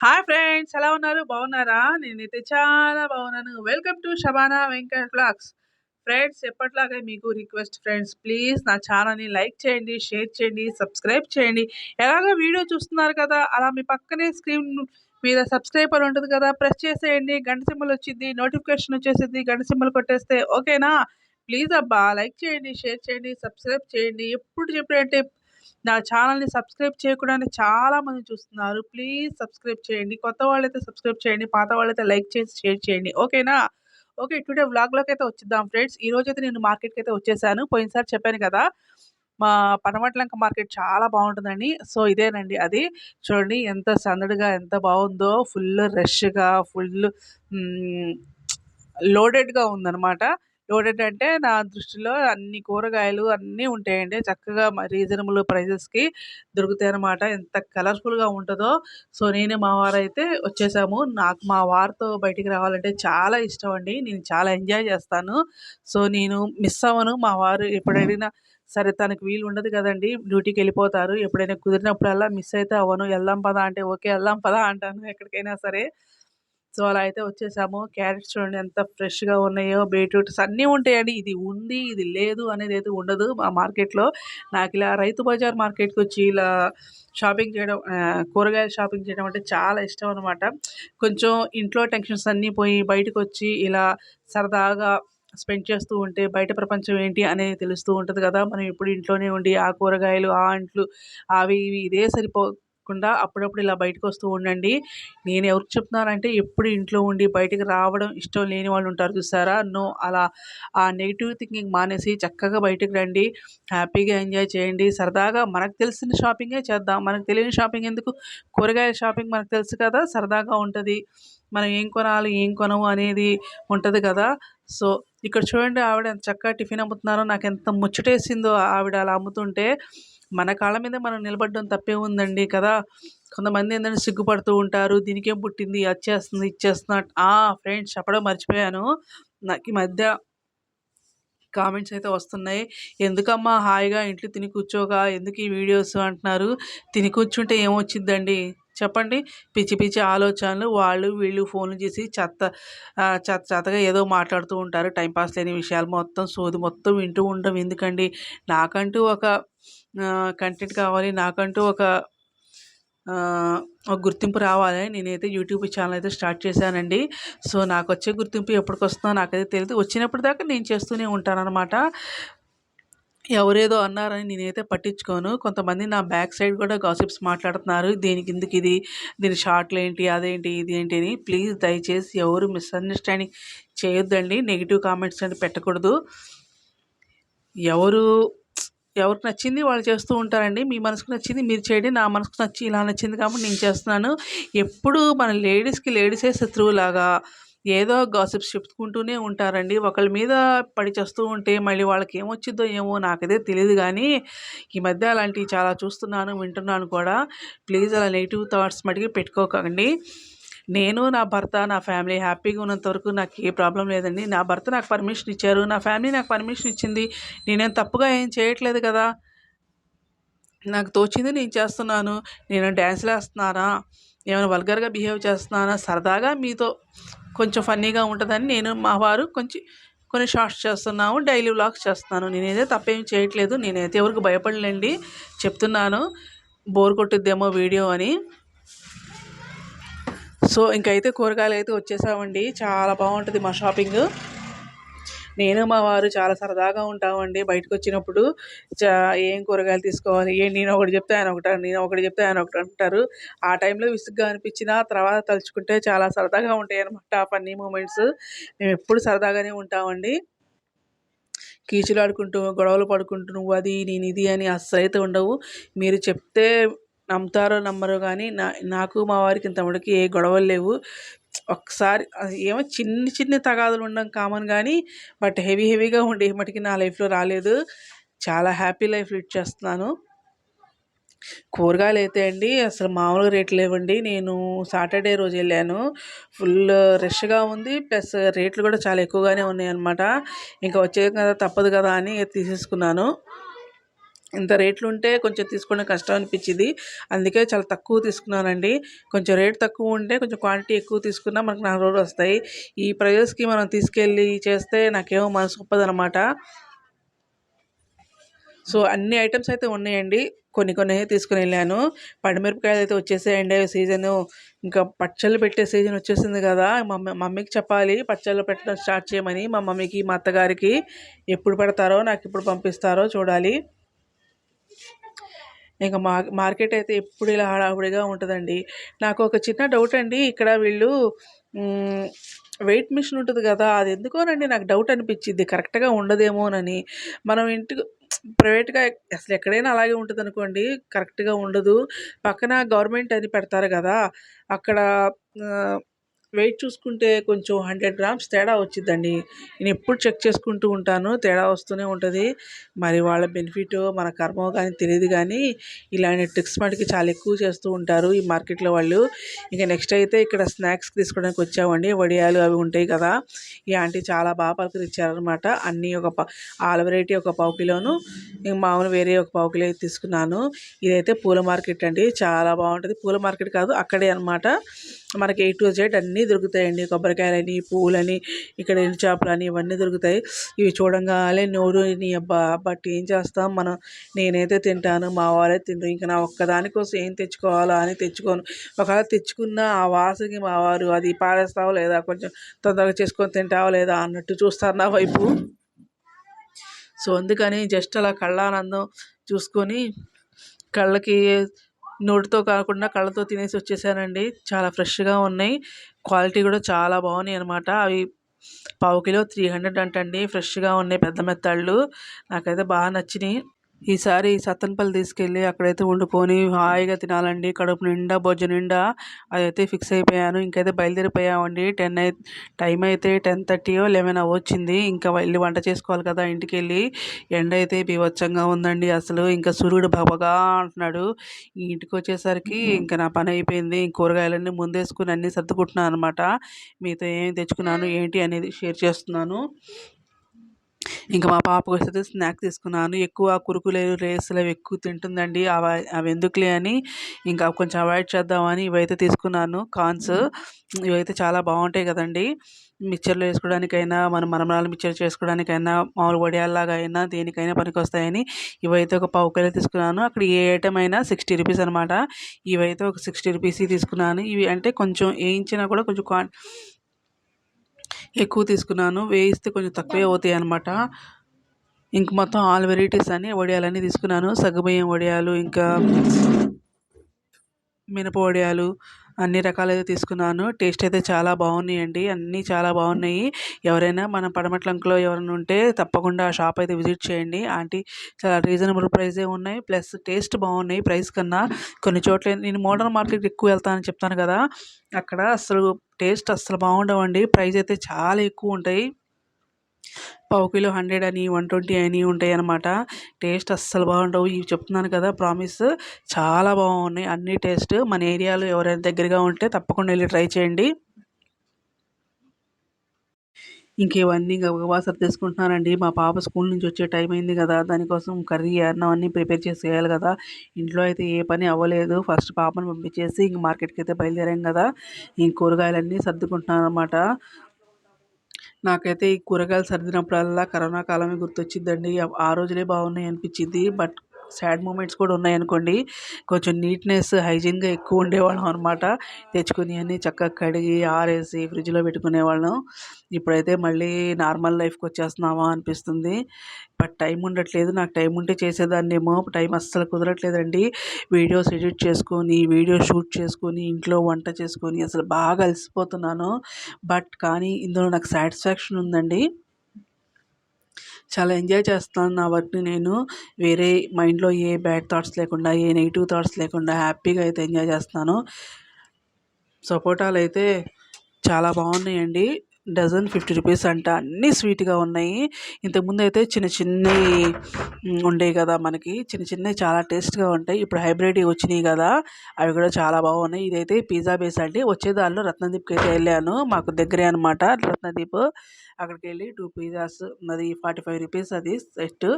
Hi friends ఎలా ఉన్నారు? బాగున్నారా? నేనైతే చాలా బాగున్నాను. Welcome to Shabana Venkat vlogs friends ఎప్పట్లాగే మీకు రిక్వెస్ట్ ఫ్రెండ్స్ ప్లీజ్ నా ఛానల్ని లైక్ చేయండి షేర్ చేయండి సబ్స్క్రైబ్ చేయండి. ఎలాగో వీడియో చూస్తున్నారు కదా అలా మీ పక్కనే స్క్రీన్ మీద సబ్స్క్రైబర్ ఉంటుంది కదా ప్రెస్ చేసేయండి. గంట సింబల్ వచ్చింది నోటిఫికేషన్ వచ్చేసింది గంట సింబల్ కొట్టేస్తే ఓకేనా ప్లీజ్ అబ్బా లైక్ చేయండి షేర్ చేయండి సబ్స్క్రైబ్ చేయండి. ఎప్పుడు చెప్పినట్టే నా ఛానల్ని సబ్స్క్రైబ్ చేయకుండానే చాలామంది చూస్తున్నారు. ప్లీజ్ సబ్స్క్రైబ్ చేయండి. కొత్త వాళ్ళైతే సబ్స్క్రైబ్ చేయండి. పాత వాళ్ళైతే లైక్ చేసి షేర్ చేయండి. ఓకేనా? ఓకే టుడే వ్లాగ్లోకి అయితే వచ్చిద్దాం ఫ్రెండ్స్. ఈ రోజు అయితే నేను మార్కెట్కి అయితే వచ్చేసాను. పోయినసారి చెప్పాను కదా మా పనమట్లంక మార్కెట్ చాలా బాగుంటుందండి సో ఇదేనండి అది. చూడండి ఎంత సందడిగా ఎంత బాగుందో. ఫుల్ రష్గా ఫుల్ లోడెడ్గా ఉందన్నమాట. లోడెడ్ నా దృష్టిలో అన్ని కూరగాయలు అన్నీ ఉంటాయండి. చక్కగా రీజనబుల్ ప్రైజెస్కి దొరుకుతాయి అనమాట ఎంత కలర్ఫుల్గా ఉంటుందో. సో నేను మా వారైతే వచ్చేసాము. నాకు మా వారితో బయటికి రావాలంటే చాలా ఇష్టం అండి నేను చాలా ఎంజాయ్ చేస్తాను. సో నేను మిస్ అవ్వను. మా వారు ఎప్పుడైనా సరే తనకు వీలు ఉండదు కదండి. డ్యూటీకి వెళ్ళిపోతారు. ఎప్పుడైనా కుదిరినప్పుడల్లా మిస్ అయితే అవ్వను. వెళ్దాం పదా అంటే ఓకే వెళ్దాం పదా అంటాను ఎక్కడికైనా సరే. సో అలా అయితే వచ్చేసాము. క్యారెట్స్ చూడండి ఎంత ఫ్రెష్గా ఉన్నాయో బీట్రూట్స్ అన్నీ ఉంటాయండి. ఇది ఉంది ఇది లేదు అనేది అయితే ఉండదు మా మార్కెట్లో. నాకు ఇలా రైతు బజార్ మార్కెట్కి వచ్చి ఇలా షాపింగ్ చేయడం కూరగాయలు షాపింగ్ చేయడం అంటే చాలా ఇష్టం అనమాట కొంచెం ఇంట్లో టెన్షన్స్ అన్నీ పోయి బయటకు వచ్చి ఇలా సరదాగా స్పెండ్ చేస్తూ ఉంటే బయట ప్రపంచం ఏంటి అనేది తెలుస్తూ ఉంటుంది కదా. మనం ఇప్పుడు ఇంట్లోనే ఉండి ఆ కూరగాయలు ఆ అంట్లు అవి ఇవి ఇదే సరిపో కాకుండా అప్పుడప్పుడు ఇలా బయటకు వస్తూ ఉండండి. నేను ఎవరికి చెప్తున్నానంటే ఎప్పుడు ఇంట్లో ఉండి బయటకు రావడం ఇష్టం లేని వాళ్ళు ఉంటారు చూసారా? నో అలా ఆ నెగిటివ్ థింకింగ్ మానేసి చక్కగా బయటకు రండి. హ్యాపీగా ఎంజాయ్ చేయండి. సరదాగా మనకు తెలిసిన షాపింగే చేద్దాం. మనకు తెలియని షాపింగ్ ఎందుకు? కూరగాయల షాపింగ్ మనకు తెలుసు కదా సరదాగా ఉంటుంది. మనం ఏం కొనాలి ఏం కొనము అనేది ఉంటుంది కదా. సో ఇక్కడ చూడండి ఆవిడ ఎంత చక్కగా టిఫిన్ అమ్ముతున్నారో నాకు ఎంత ముచ్చటేసిందో ఆవిడ అలా అమ్ముతుంటే. మన కాళ్ళ మీద మనం నిలబడడం తప్పే ఉందండి కదా. కొంతమంది ఏంటంటే సిగ్గుపడుతూ ఉంటారు దీనికేం పుట్టింది? వచ్చేస్తుంది ఇచ్చేస్తున్నా ఆ ఫ్రెండ్స్ చెప్పడం మర్చిపోయాను. నాకు ఈ మధ్య కామెంట్స్ అయితే వస్తున్నాయి. ఎందుకమ్మా హాయిగా ఇంట్లో తిని కూర్చోగా? ఎందుకు ఈ వీడియోస్? అంటున్నారు. తిని కూర్చుంటే ఏమొచ్చిందండి చెప్పండి. పిచ్చి పిచ్చి ఆలోచనలు. వాళ్ళు వీళ్ళు ఫోన్లు చేసి చెత్త చెత్త చెత్తగా ఏదో మాట్లాడుతూ ఉంటారు. టైంపాస్ లేని విషయాలు మొత్తం సోది మొత్తం వింటూ ఉండడం ఎందుకండి? నాకంటూ ఒక కంటెంట్ కావాలి. నాకంటూ ఒక ఒక గుర్తింపు రావాలి. నేనైతే యూట్యూబ్ ఛానల్ అయితే స్టార్ట్ చేశానండి. సో నాకు వచ్చే గుర్తింపు ఎప్పటికి వస్తుందో నాకైతే తెలియదు వచ్చినప్పుడు దాకా నేను చేస్తూనే ఉంటానన్నమాట. ఎవరేదో అన్నారని నేనైతే పట్టించుకోను. కొంతమంది నా బ్యాక్ సైడ్ కూడా గాసిప్స్ మాట్లాడుతున్నారు. దీనికి ఎందుకు ఇది? దీని షార్ట్లు ఏంటి? అదేంటి? ఇది ఏంటి? అని ప్లీజ్ దయచేసి ఎవరు మిస్అండర్స్టాండింగ్ చేయొద్దండి. నెగిటివ్ కామెంట్స్ అని పెట్టకూడదు. ఎవరు ఎవరికి నచ్చింది వాళ్ళు చేస్తూ ఉంటారండి. మీ మనసుకు నచ్చింది మీరు చేయండి. నా మనసుకు నచ్చి ఇలా నచ్చింది కాబట్టి నేను చేస్తున్నాను. ఎప్పుడు మన లేడీస్కి లేడీసే శత్రువులాగా ఏదో గాసిప్స్ చెప్పుకుంటూనే ఉంటారండి. ఒకళ్ళ మీద పడి చేస్తూ ఉంటే మళ్ళీ వాళ్ళకి ఏమొచ్చిందో ఏమో నాకైతే తెలియదు కానీ ఈ మధ్య అలాంటివి చాలా చూస్తున్నాను వింటున్నాను కూడా. ప్లీజ్ అలా నెగిటివ్ థాట్స్ మటుకు పెట్టుకోకండి. నేను నా భర్త నా ఫ్యామిలీ హ్యాపీగా ఉన్నంత వరకు నాకు ఏ ప్రాబ్లం లేదండి. నా భర్త నాకు పర్మిషన్ ఇచ్చారు. నా ఫ్యామిలీ నాకు పర్మిషన్ ఇచ్చింది. నేనేం తప్పుగా ఏం చేయట్లేదు కదా. నాకు తోచింది నేను చేస్తున్నాను. నేను డ్యాన్స్లు వేస్తున్నానా ఏమైనా వల్గర్గా బిహేవ్ చేస్తున్నానా? సరదాగా మీతో కొంచెం ఫన్నీగా ఉంటుందని నేను మా వారు కొంచెం కొన్ని షార్ట్స్ చేస్తున్నాము. డైలీ వ్లాగ్స్ చేస్తున్నాను. నేనైతే తప్పేం చేయట్లేదు. నేనైతే ఎవరికి భయపడలేండి. చెప్తున్నాను. బోర్ కొట్టుద్దేమో వీడియో అని. సో ఇంకైతే కూరగాయలు అయితే వచ్చేసామండి. చాలా బాగుంటుంది మా షాపింగ్. నేను మా వారు చాలా సరదాగా ఉంటామండి బయటకు వచ్చినప్పుడు చా ఏం కూరగాయలు తీసుకోవాలి? ఏ నేను ఒకటి చెప్తే ఆయన ఒకటి నేను ఒకటి చెప్తే ఆయన ఒకటి అంటారు. ఆ టైంలో విసుగ్గా అనిపించిన తర్వాత తలుచుకుంటే చాలా సరదాగా ఉంటాయి అనమాట ఆ ఫన్నీ మూమెంట్స్. మేము ఎప్పుడు సరదాగానే ఉంటామండి. కీచులు ఆడుకుంటూ గొడవలు పడుకుంటూ నువ్వు అది నేను ఇది అని అస్సలు అయితే ఉండవు. మీరు చెప్తే నమ్ముతారో నమ్మరో కానీ నా నాకు మా వారికి ఇంతవరకు ఏ గొడవలు లేవు. ఒకసారి ఏమో చిన్ని చిన్ని తగాదులు ఉండడం కామన్ కానీ బట్ హెవీ హెవీగా ఉండే మటుకి నా లైఫ్లో రాలేదు. చాలా హ్యాపీ లైఫ్ లీడ్ చేస్తున్నాను. కూరగాయలు అయితే అండి అసలు మామూలుగా రేట్లు లేవండి. నేను సాటర్డే రోజు వెళ్ళాను. ఫుల్ రష్గా ఉంది ప్లస్ రేట్లు కూడా చాలా ఎక్కువగానే ఉన్నాయి అనమాట ఇంకా వచ్చే కదా తప్పదు కదా అని తీసేసుకున్నాను. ఇంత రేట్లు ఉంటే కొంచెం తీసుకోవడం కష్టం అనిపించింది అందుకే చాలా తక్కువ తీసుకున్నానండి. కొంచెం రేట్ తక్కువ ఉంటే కొంచెం క్వాంటిటీ ఎక్కువ తీసుకున్నా మనకు నాలుగు రోజులు వస్తాయి. ఈ ప్రైజెస్కి మనం తీసుకెళ్ళి చేస్తే నాకేమో మనసు ఒప్పదనమాట సో అన్ని ఐటమ్స్ అయితే ఉన్నాయండి. కొన్ని కొన్ని తీసుకుని వెళ్ళాను. పండుమిరపకాయలు అయితే వచ్చేసాయండి. సీజను ఇంకా పచ్చళ్ళు పెట్టే సీజన్ వచ్చేసింది కదా. మమ్మీ మమ్మీకి చెప్పాలి. పచ్చళ్ళు పెట్టడం స్టార్ట్ చేయమని మా మమ్మీకి మా అత్తగారికి. ఎప్పుడు పెడతారో నాకు ఎప్పుడు పంపిస్తారో చూడాలి. ఇంకా మా మార్కెట్ అయితే ఎప్పుడు ఇలా హడావుడిగా ఉంటుందండి. నాకు ఒక చిన్న డౌట్ అండి. ఇక్కడ వీళ్ళు వెయిట్ మిషన్ ఉంటుంది కదా అది ఎందుకోనండి నాకు డౌట్ అనిపించింది. కరెక్ట్గా ఉండదేమోనని. మనం ఇంటికి ప్రైవేట్గా అసలు ఎక్కడైనా అలాగే ఉంటుంది అనుకోండి కరెక్ట్గా ఉండదు. పక్కన గవర్నమెంట్ అని పెడతారు కదా అక్కడ వెయిట్ చూసుకుంటే కొంచెం హండ్రెడ్ గ్రామ్స్ తేడా వచ్చిందండి. నేను ఎప్పుడు చెక్ చేసుకుంటూ ఉంటాను తేడా వస్తూనే ఉంటుంది. మరి వాళ్ళ బెనిఫిట్ మన కర్మో కానీ తెలియదు కానీ ఇలాంటి ట్రిక్స్ మటుకి చాలా ఎక్కువ చేస్తూ ఉంటారు ఈ మార్కెట్లో వాళ్ళు. ఇంకా నెక్స్ట్ అయితే ఇక్కడ స్నాక్స్ తీసుకోవడానికి వచ్చామండి. వడియాలు అవి ఉంటాయి కదా ఈ ఆంటీ చాలా బాగా పలకరించారనమాట అన్నీ ఒక ఆల్ వెరైటీ ఒక పావు కిలోను మామూలు వేరే ఒక పావు కిలో తీసుకున్నాను. ఇదైతే పూల మార్కెట్ అండి. చాలా బాగుంటుంది. పూల మార్కెట్ కాదు అక్కడే అనమాట మనకి ఏ టు జెడ్ అన్నీ దొరుకుతాయండి. కొబ్బరికాయలని పూలని ఇక్కడ ఎండు చేపలని ఇవన్నీ దొరుకుతాయి. ఇవి చూడంగానే నోరు నీ అబ్బా బట్ ఏం చేస్తాం మనం? నేనైతే తింటాను మా వాళ్ళే తింటారు ఇంకా నా ఒక్కదాని కోసం ఏం తెచ్చుకోవాలా అని తెచ్చుకోను. ఒకవేళ తెచ్చుకున్న ఆ వాసనకి మా వారు అది పారేస్తావా లేదా? కొంచెం తొందరగా చేసుకొని తింటావా లేదా అన్నట్టు చూస్తారు నా వైపు. సో అందుకని జస్ట్ అలా కళ్ళానందం చూసుకొని కళ్ళకి నోటితో కాకుండా కళ్ళతో తినేసి వచ్చేసానండి. చాలా ఫ్రెష్గా ఉన్నాయి. క్వాలిటీ కూడా చాలా బాగున్నాయి అనమాట అవి పావు కిలో త్రీ హండ్రెడ్ అంటండి. ఫ్రెష్గా ఉన్నాయి పెద్ద మెత్తళ్ళు. నాకైతే బాగా నచ్చినాయి. ఈసారి సత్తనపల్లి తీసుకెళ్ళి అక్కడైతే వండుకొని హాయిగా తినాలండి. కడుపు నిండా బొజ్జు నిండా అదైతే ఫిక్స్ అయిపోయాను. ఇంకైతే బయలుదేరిపోయామండి. టెన్ అయి టైం అయితే టెన్ థర్టీయో లెవెన్ అవ్వచ్చింది ఇంకా వెళ్ళి వంట చేసుకోవాలి కదా ఇంటికి వెళ్ళి ఎండ అయితే బీభత్సంగా ఉందండి అసలు. ఇంకా సూర్యుడు బాబాగా అంటున్నాడు. ఇంటికి వచ్చేసరికి ఇంకా నా పని అయిపోయింది. కూరగాయలన్నీ ముందేసుకుని అన్నీ సర్దుకుంటున్నాను అనమాట మీతో ఏం తెచ్చుకున్నాను ఏంటి అనేది షేర్ చేస్తున్నాను. ఇంకా మా పాపకు వస్తే స్నాక్ తీసుకున్నాను. ఎక్కువ కురుకులేరు రేసులు అవి ఎక్కువ తింటుందండి. అవి అవి ఎందుకులే అని ఇంకా కొంచెం అవాయిడ్ చేద్దామని ఇవైతే తీసుకున్నాను. కార్న్స్ ఇవైతే చాలా బాగుంటాయి కదండి. మిక్చర్లో వేసుకోవడానికైనా మన మరమరాలు మిక్చర్ చేసుకోవడానికైనా మామూలు వడియాల్లాగా అయినా దేనికైనా పనికొస్తాయని ఇవైతే ఒక పావు కిలో తీసుకున్నాను. అక్కడ ఏ ఐటమ్ అయినా సిక్స్టీ రూపీస్ అనమాట. ఇవైతే ఒక సిక్స్టీ రూపీస్ తీసుకున్నాను. ఇవి అంటే కొంచెం వేయించినా కూడా కొంచెం ఎక్కువ తీసుకున్నాను. వేయిస్తే కొంచెం తక్కువే అవుతాయి అనమాట ఇంక మొత్తం ఆల్ వెరైటీస్ అని వడియాలన్నీ తీసుకున్నాను. సగ్గుబియ్యం వడియాలు ఇంకా మినప వడియాలు అన్ని రకాలైతే తీసుకున్నాను. టేస్ట్ అయితే చాలా బాగున్నాయండి. అన్నీ చాలా బాగున్నాయి. ఎవరైనా మన పడమట్లంకలో ఎవరైనా ఉంటే తప్పకుండా ఆ షాప్ అయితే విజిట్ చేయండి. ఆంటీ చాలా రీజనబుల్ ప్రైజే ఉన్నాయి. ప్లస్ టేస్ట్ బాగున్నాయి ప్రైస్ కన్నా. కొన్ని చోట్ల నేను మోడర్న్ మార్కెట్ ఎక్కువ వెళ్తానని చెప్తాను కదా అక్కడ అసలు టేస్ట్ అస్సలు బాగుండవండి. ప్రైస్ అయితే చాలా ఎక్కువ ఉంటాయి. పావు కిలో హండ్రెడ్ అని వన్ ట్వంటీ అని ఉంటాయి అన్నమాట. టేస్ట్ అస్సలు బాగుండవు. ఇవి చెప్తున్నాను కదా ప్రామిస్ చాలా బాగున్నాయి. అన్ని టేస్ట్ మన ఏరియాలో ఎవరైనా దగ్గరగా ఉంటే తప్పకుండా వెళ్ళి ట్రై చేయండి. ఇంకేవన్నీ గబగబా సర్దేసుకుంటున్నానండి మా పాప స్కూల్ నుంచి వచ్చే టైం అయింది కదా దానికోసం కర్రీ అన్నం అన్నీ ప్రిపేర్ చేసి కదా. ఇంట్లో అయితే ఏ పని అవ్వలేదు. ఫస్ట్ పాపను పంపించేసి ఇంక మార్కెట్కి అయితే బయలుదేరాం కదా. ఇంక కూరగాయలన్నీ సర్దుకుంటున్నాను అనమాట నాకైతే ఈ కూరగాయలు సర్దినప్పుడల్లా కరోనా కాలమే గుర్తొచ్చిందండి ఆ రోజులే బాగున్నాయి అనిపించింది బట్ సాడ్ మూమెంట్స్ కూడా ఉన్నాయనుకోండి కొంచెం నీట్నెస్ హైజీన్గా ఎక్కువ ఉండేవాళ్ళం అనమాట తెచ్చుకుని అన్నీ చక్కగా కడిగి ఆరేసి ఫ్రిడ్జ్లో పెట్టుకునేవాళ్ళం ఇప్పుడైతే మళ్ళీ నార్మల్ లైఫ్కి వచ్చేస్తున్నామా అనిపిస్తుంది. బట్ టైం ఉండట్లేదు. నాకు టైం ఉంటే చేసేదాన్ని ఏమో టైం అస్సలు కుదరట్లేదండి. వీడియోస్ ఎడిట్ చేసుకొని వీడియో షూట్ చేసుకొని ఇంట్లో వంట చేసుకొని అసలు బాగా అలసిపోతున్నాను. బట్ కానీ ఇందులో నాకు సాటిస్ఫాక్షన్ ఉందండి. చాలా ఎంజాయ్ చేస్తాను నా వర్క్ని నేను. వేరే మైండ్లో ఏ బ్యాడ్ థాట్స్ లేకుండా ఏ నెగిటివ్ థాట్స్ లేకుండా హ్యాపీగా అయితే ఎంజాయ్ చేస్తాను. సపోటాలు అయితే చాలా బాగున్నాయండి. డజన్ ఫిఫ్టీ రూపీస్ అంట. అన్నీ స్వీట్గా ఉన్నాయి. ఇంతకుముందు అయితే చిన్న చిన్నవి ఉండేవి కదా మనకి. చిన్న చిన్నవి చాలా టేస్ట్గా ఉంటాయి. ఇప్పుడు హైబ్రిడ్ వచ్చినాయి కదా అవి కూడా చాలా బాగున్నాయి. ఇదైతే పిజ్జా బేస్ అండి. వచ్చేదారిలో రత్నదీప్కి అయితే వెళ్ళాను. మాకు దగ్గరే అనమాట రత్నదీప్. అక్కడికి వెళ్ళి టూ పిజ్జాస్ అది ఫార్టీ ఫైవ్ రూపీస్ అది సెట్.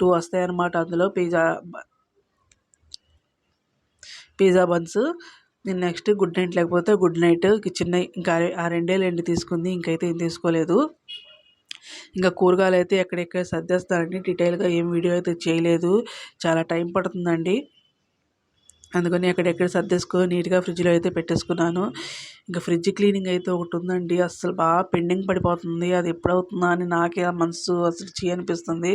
టూ వస్తాయి అన్నమాట అందులో పిజ్జా పిజ్జా బన్స్. నేను నెక్స్ట్ గుడ్ నైట్ లేకపోతే గుడ్ నైట్ చిన్న ఇంకా ఆ రెండేళ్ళు ఎండి తీసుకుంది ఇంకైతే ఏం తీసుకోలేదు. ఇంకా కూరగాయలు అయితే ఎక్కడెక్కడ సర్దేస్తానండి డీటెయిల్గా ఏం వీడియో అయితే చేయలేదు. చాలా టైం పడుతుందండి. అందుకని ఎక్కడెక్కడ సర్దేసుకొని నీట్గా ఫ్రిడ్జ్లో అయితే పెట్టేసుకున్నాను. ఇంకా ఫ్రిడ్జ్ క్లీనింగ్ అయితే ఒకటి ఉందండి. అస్సలు బాగా పెండింగ్ పడిపోతుంది. అది ఎప్పుడవుతుందా అని నాకే మనసు అసలు చీ అనిపిస్తుంది.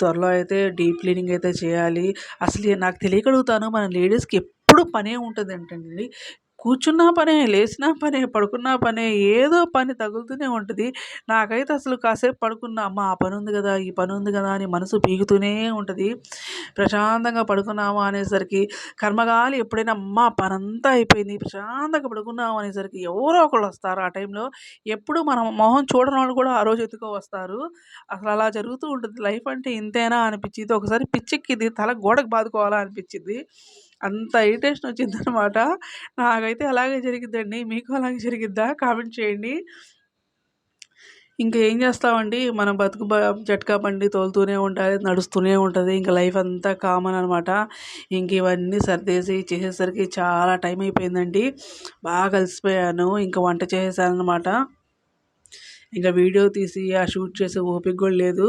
త్వరలో అయితే డీప్ క్లీనింగ్ అయితే చేయాలి. అసలు నాకు తెలియగలుగుతాను మన లేడీస్కి ఎప్పుడు పనే ఉంటుంది ఏంటండి కూర్చున్నా పనే లేచినా పనే పడుకున్నా పనే ఏదో పని తగులుతూనే ఉంటుంది. నాకైతే అసలు కాసేపు పడుకున్నా అమ్మ ఆ పని ఉంది కదా ఈ పని ఉంది కదా అని మనసు పీగుతూనే ఉంటుంది. ప్రశాంతంగా పడుకున్నామా అనేసరికి కర్మగాలి ఎప్పుడైనా అమ్మ పని అంతా అయిపోయింది ప్రశాంతంగా పడుకున్నాము అనేసరికి ఎవరో ఒకళ్ళు వస్తారు ఆ టైంలో. ఎప్పుడు మనం మొహం చూడని వాళ్ళు కూడా ఆ రోజు ఎత్తుకో వస్తారు. అసలు అలా జరుగుతూ ఉంటుంది. లైఫ్ అంటే ఇంతేనా అనిపించింది. ఒకసారి పిచ్చెక్కింది తల గోడకు బాదుకోవాలా అనిపించింది. అంత ఇరిటేషన్ వచ్చిందనమాట నాకైతే అలాగే జరిగిద్దండి. మీకు అలాగే జరిగిద్దా? కామెంట్ చేయండి. ఇంకా ఏం చేస్తామండి? మనం బతుకు జట్కా బండి తోలుతూనే ఉండాలి నడుస్తూనే ఉంటుంది. ఇంకా లైఫ్ అంతా కామన్ అనమాట ఇంక ఇవన్నీ సర్దేసి చేసేసరికి చాలా టైం అయిపోయిందండి. బాగా కలిసిపోయాను. ఇంకా వంట చేసేసాను అనమాట ఇంకా వీడియో తీసి ఆ షూట్ చేసే ఓపిక కూడా లేదు.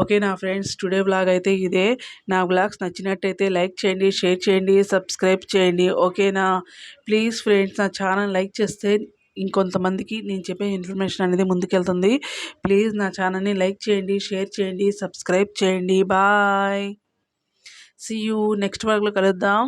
ఓకే నా ఫ్రెండ్స్ టుడే బ్లాగ్ అయితే ఇదే. నా బ్లాగ్స్ నచ్చినట్టయితే లైక్ చేయండి షేర్ చేయండి సబ్స్క్రైబ్ చేయండి. ఓకేనా? ప్లీజ్ ఫ్రెండ్స్ నా ఛానల్ లైక్ చేస్తే ఇంకొంతమందికి నేను చెప్పే ఇన్ఫర్మేషన్ అనేది ముందుకెళ్తుంది. ప్లీజ్ నా ఛానల్ని లైక్ చేయండి షేర్ చేయండి సబ్స్క్రైబ్ చేయండి. బాయ్. సీ యూ నెక్స్ట్ వర్క్లో కలుద్దాం.